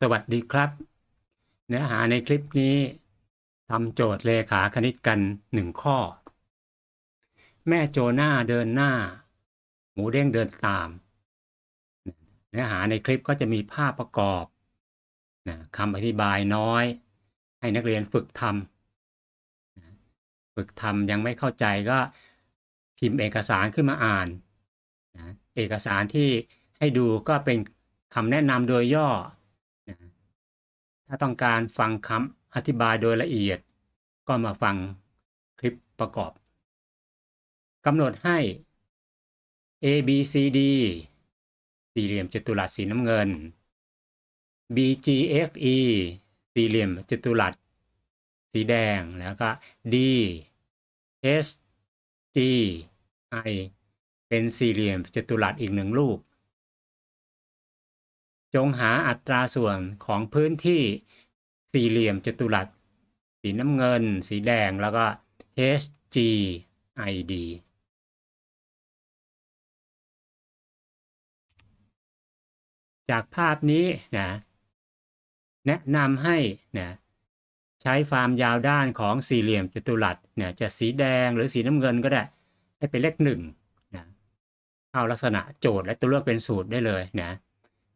สวัสดีครับ เนื้อหาในคลิปนี้ทำโจทย์เลขาคณิตกันหนึ่งข้อ แม่โจหน้าเดินหน้า หมูเด้งเดินตาม เนื้อหาในคลิปก็จะมีภาพประกอบนะคำอธิบายน้อย ให้นักเรียนฝึกทำฝึกทำยังไม่เข้าใจก็พิมพ์เอกสารขึ้นมาอ่านนะเอกสารที่ให้ดูก็เป็นคำแนะนำโดยย่อาต้องการฟังคำอธิบายโดยละเอียด ก็มาฟังคลิปประกอบกำหนดให้ A B C D สี่เหลี่ยมจัตุรัสสีน้ำเงิน B G F E สี่เหลี่ยมจัตุรัสสีแดงแล้วก็ D H G I เป็นสี่เหลี่ยมจัตุรัสอีกหนึ่งลูก จงหาอัตราส่วนของพื้นที่สี่เหลี่ยมจัตุรัส สีน้ำเงิน สีแดงแล้วก็ H G I D จากภาพนี้นะแนะนำให้นะใช้ความยาวด้านของสี่เหลี่ยมจัตุรัสเนี่ยจะสีแดงหรือสีน้ำเงินก็ได้ ให้เป็นเลขหนึ่งนะเข้าลักษณะโจทย์และตัวเลือกเป็นสูตรได้เลยนะ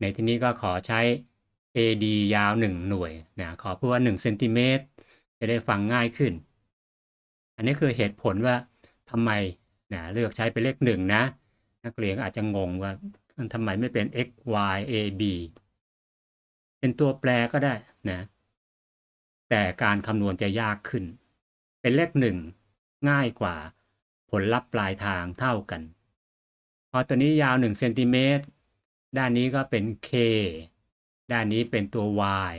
ในที่นี้ก็ขอใช้ AD ยาว 1 หน่วยนะขอพูดว่า1เซนติเมตรจะได้ฟังง่ายขึ้น อันนี้คือเหตุผลว่าทำไมนะเลือกใช้เป็นเลขหนึ่งนะ นักเรียนอาจจะงงว่าทำไมไม่เป็น x y a b เป็นตัวแปรก็ได้นะ แต่การคำนวณจะยากขึ้น เป็นเลขหนึ่งง่ายกว่าผลลัพธ์ปลายทางเท่ากัน พอตัวนี้ยาว1เซนติเมตร ด้านนี้ก็เป็น k ด้านนี้เป็นตัว y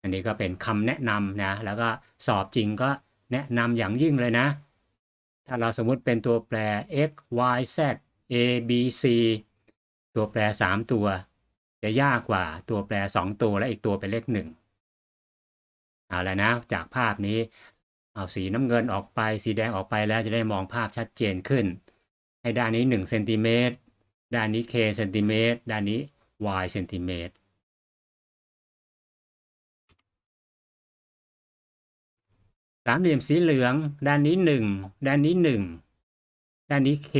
อันนี้ก็เป็นคำแนะนำนะ แล้วก็สอบจริงก็แนะนำอย่างยิ่งเลยนะ ถ้าเราสมมุติเป็นตัวแปร x y z a b c ตัวแปร 3 ตัว จะยากกว่าตัวแปร 2 ตัวและอีกตัวเป็นเลข1เอาแล้วนะจากภาพนี้เอาสีน้ำเงินออกไป สีแดงออกไปแล้วจะได้มองภาพชัดเจนขึ้น ให้ด้านนี้1เซนติเมตร ด้านนี้ k เซนติเมตรด้านนี้ y เซนติเมตรสามเหลี่ยมสีเหลือง ด้านนี้หนึ่งด้านนี้หนึ่งด้านนี้ k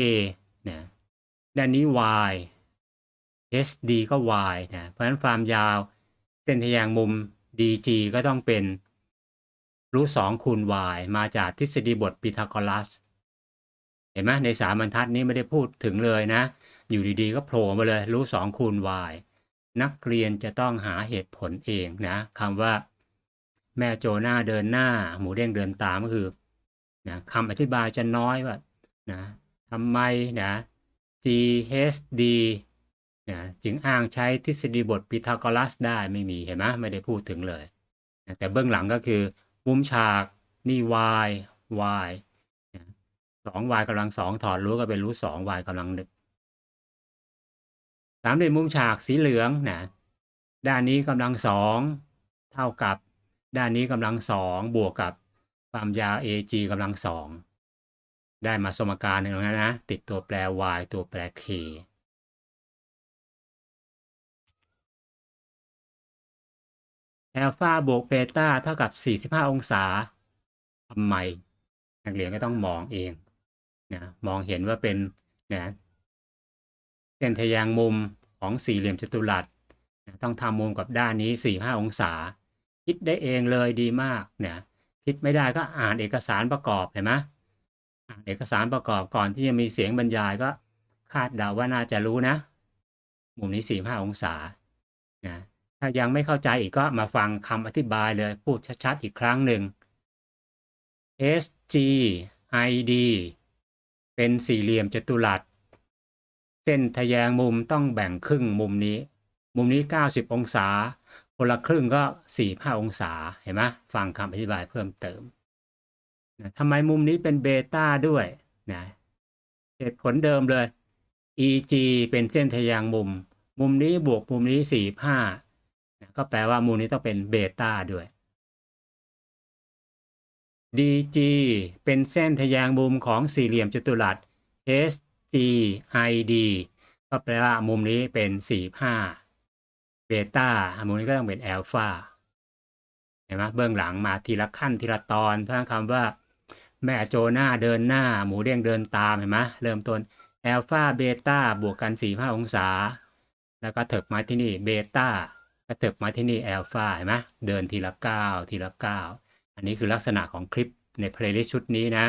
นะด้านนี้ y SD ก็ y นะเพราะฉะนั้นความยาวเส้นทแยงมุม DG ก็ต้องเป็นรูทสองคูณ y มาจากทฤษฎีบทพีทาโกรัส เห็นไหมในสามบรรทัดนี้ไม่ได้พูดถึงเลยนะ อยู่ดีๆ ก็โผล่มาเลยรูทสองคูณ y นักเรียนจะต้องหาเหตุผลเองนะคำว่า แม่โจหน้าเดินหน้า หมูเด้งเดินตามก็คือนะคำอธิบายจะน้อยว่านะทำไมนะ GHD นะจึงอ้างใช้ทฤษฎีบทพีทาโกรัสได้ไม่มีเห็นไหมไม่ได้พูดถึงเลยนะแต่เบื้องหลังก็คือมุมฉากนี่ y y สอง y กำลังสองถอดรู้ก็เป็นรู้สอง y กำลังหนึ่ง สามเหลี่ยมมุมฉากสีเหลืองนะด้านนี้กำลังสองเท่ากับ ด้านนี้กำลังสองบวกกับความยาว AG กำลังสองได้มาสมการหนึ่งแล้วนะ ติดตัวแปร y ตัวแปร k แอลฟาบวกเบต้าเท่ากับ 45 องศาทำไมนักเรียนก็ต้องมองเองนะมองเห็นว่าเป็นนะ ส้นทะแยงมุมของสี่เหลี่ยมจัตุรัสต้องทำมุมกับด้านนี้45องศา คิดได้เองเลยดีมากเนะคิดไม่ได้ก็อ่านเอกสารประกอบเห็นไหมอ่านเอกสารประกอบก่อนที่จะมีเสียงบรรยายก็คาดเดาว่าน่าจะรู้นะ มุมนี้45องศานะถ้ายังไม่เข้าใจอีกก็มาฟังคำอธิบายเลยพูดชัดๆอีกครั้งหนึ่ง SG ID เป็นสี่เหลี่ยมจัตุรัส เส้นทะแยงมุมต้องแบ่งครึ่งมุมนี้ มุมนี้ 90 องศา คนละครึ่งก็ 45 องศา เห็นไหมฟังคำอธิบายเพิ่มเติมนะทำไมมุมนี้เป็นเบต้าด้วยนะเหตุผลเดิมเลย EG เป็นเส้นทะแยงมุม มุมนี้บวกมุมนี้ 45นะก็แปลว่ามุมนี้ต้องเป็นเบต้าด้วย DG เป็นเส้นทะแยงมุมของสี่เหลี่ยมจัตุรัส SGID ก็แปลว่ามุมนี้เป็น 45เบต้ามุมนี้ก็ต้องเป็นแอลฟาเห็นไหมเบื้องหลังมาทีละขั้นทีละตอนเพื่อคำว่า แม่โจหน้าเดินหน้า หมูเด้งเดินตามเห็นไหมเริ่มต้นแอลฟาเบต้าบวกกัน 4 5 องศา แล้วก็เถิบมาที่นี่เบต้าก็เถิบมาที่นี่แอลฟาเห็นไหมเดินทีละก้าวทีละก้าวอันนี้คือลักษณะของคลิปในเพลย์ลิสต์ชุดนี้นะ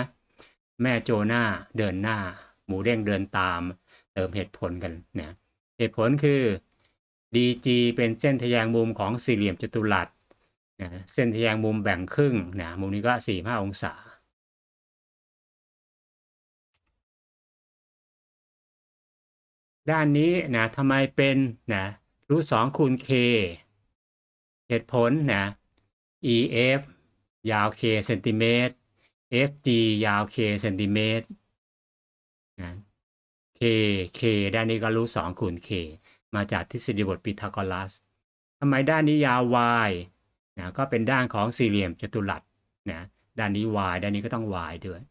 แม่โจหน้าเดินหน้า หมูเด้งเดินตาม เติมเหตุผลกันนะเหตุผลคือ DG เป็นเส้นทะแยงมุมของสี่เหลี่ยมจัตุรัสนะเส้นทะแยงมุมแบ่งครึ่งนะมุมนี้ก็4 5องศาด้านนี้นะทำไมเป็นนะรูทสองคูณ k เหตุผลนะ EF ยาว k เซนติเมตร FG ยาว k เซนติเมตร นะ k k ด้านนี้ก็รูทสองคูณ k มาจากทฤษฎีบทพีทาโกรัสทำไมด้านนี้ยาว y นะก็เป็นด้านของสี่เหลี่ยมจัตุรัสนะด้านนี้ y ด้านนี้ก็ต้อง y ด้วย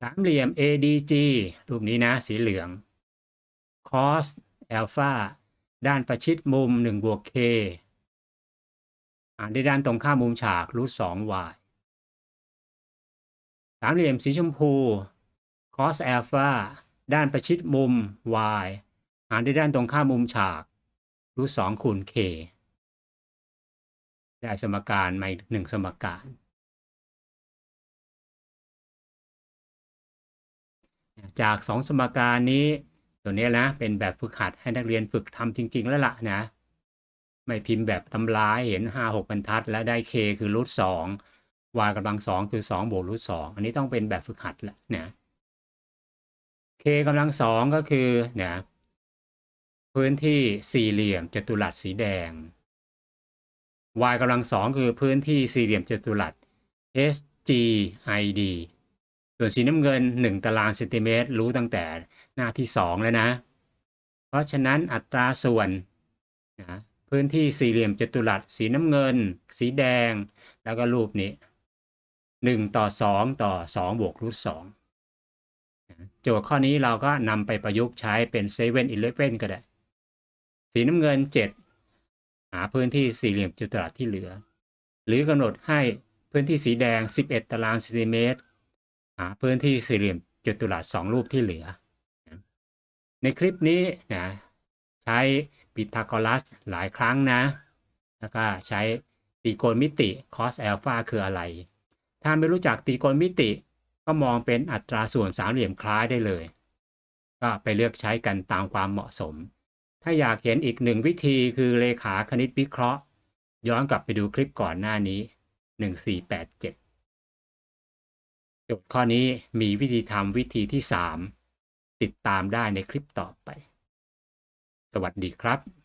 สามเหลี่ยม ADG รูปนี้นะ สีเหลือง cos alpha ด้านประชิดมุม1บวก k อ่านได้ด้านตรงข้ามมุมฉากรูท2 y ามเหลี่ยมสีชมพู cos alpha ด้านประชิดมุม y หารด้วยด้านตรงข้ามมุมฉากรูท2คูณ k ได้สมการมาอีกหนึ่งสมการ จากสองสมการนี้ตัวนี้นะ เป็นแบบฝึกหัดให้นักเรียนฝึกทำจริง ๆ แล้วล่ะนะ ไม่พิมพ์แบบตำราให้เห็นห้าหกบรรทัด แล้วได้ k คือรูทสอง y กำลังสองคือสองบวกรูทสองอันนี้ต้องเป็นแบบฝึกหัดแหละนะ k กำลังสองก็คือนะพื้นที่สี่เหลี่ยมจัตุรัสสีแดง y กำลังสองคือพื้นที่สี่เหลี่ยมจัตุรัส SGID ส่วนสีน้ำเงิน 1 ตารางเซนติเมตร รู้ตั้งแต่หน้าที่ 2 แล้วนะ เพราะฉะนั้นอัตราส่วนนะพื้นที่สี่เหลี่ยมจัตุรัส สีน้ำเงิน สีแดง แล้วก็รูปนี้ 1 ต่อ 2 ต่อ2บวกรูท2โจทย์ข้อนี้เราก็นำไปประยุกต์ใช้เป็น7 e เ e ่ e อก็ได้ สีน้ำเงิน 7 หาพื้นที่สี่เหลี่ยมจัตุรัสที่เหลือ หรือกำหนดให้พื้นที่สีแดง 11 ตารางเซนติเมตร หาพื้นที่สี่เหลี่ยมจัตุรัสสองรูปที่เหลือ ในคลิปนี้นะใช้ปิทาโกรัสหลายครั้งนะ แล้วก็ใช้ตรีโกณมิติ cos alpha คืออะไร ถ้าไม่รู้จักตรีโกณมิติ ก็มองเป็นอัตราส่วนสามเหลี่ยมคล้ายได้เลย ก็ไปเลือกใช้กันตามความเหมาะสม ถ้าอยากเห็นอีกหนึ่งวิธีคือเลขาคณิตวิเคราะห์ ย้อนกลับไปดูคลิปก่อนหน้านี้ 1487 โจทย์ข้อนี้มีวิธีทำวิธีที่ 3 ติดตามได้ในคลิปต่อไป สวัสดีครับ